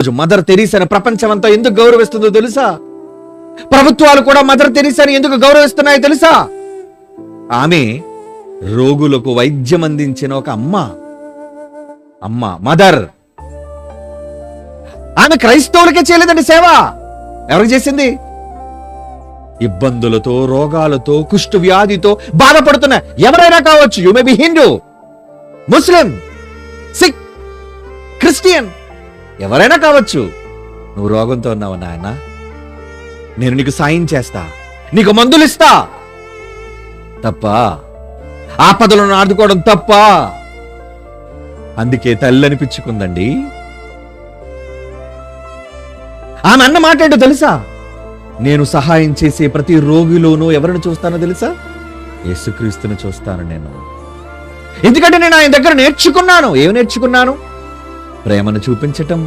రోజు మదర్ తెరీసాను ప్రపంచమంతా ఎందుకు గౌరవిస్తుందో తెలుసా? ప్రభుత్వాలు కూడా మదర్ తెరీసాను ఎందుకు గౌరవిస్తున్నాయో తెలుసా? ఆమె రోగులకు వైద్యం అందించిన ఒక అమ్మ. అమ్మ మదర్. ఆమె క్రైస్తవులకే చేయలేదండి సేవ. ఎవరికి చేసింది? ఇబ్బందులతో రోగాలతో కుష్టు వ్యాధితో బాధపడుతున్న ఎవరైనా కావచ్చు. You may be Hindu Muslim Sikh Christian ఎవరైనా కావచ్చు. నువ్వు రోగంతో ఉన్నావు నాయన? నేను నీకు సాయం చేస్తా. నీకు మందులు ఇస్తా. తప్ప ఆపదలను ఆదుకోవడం తప్ప. అందుకే తల్లి అనిపించుకుందండి ఆమె అన్న మాట్లాడు తెలుసా? నేను సహాయం చేసే ప్రతి రోగిలోనూ ఎవరిని చూస్తానో తెలుసా? యేసుక్రీస్తుని చూస్తాను నేను. ఎందుకంటే నేను ఆయన దగ్గర నేర్చుకున్నాను. ఏమి నేర్చుకున్నాను? ప్రేమను చూపించటం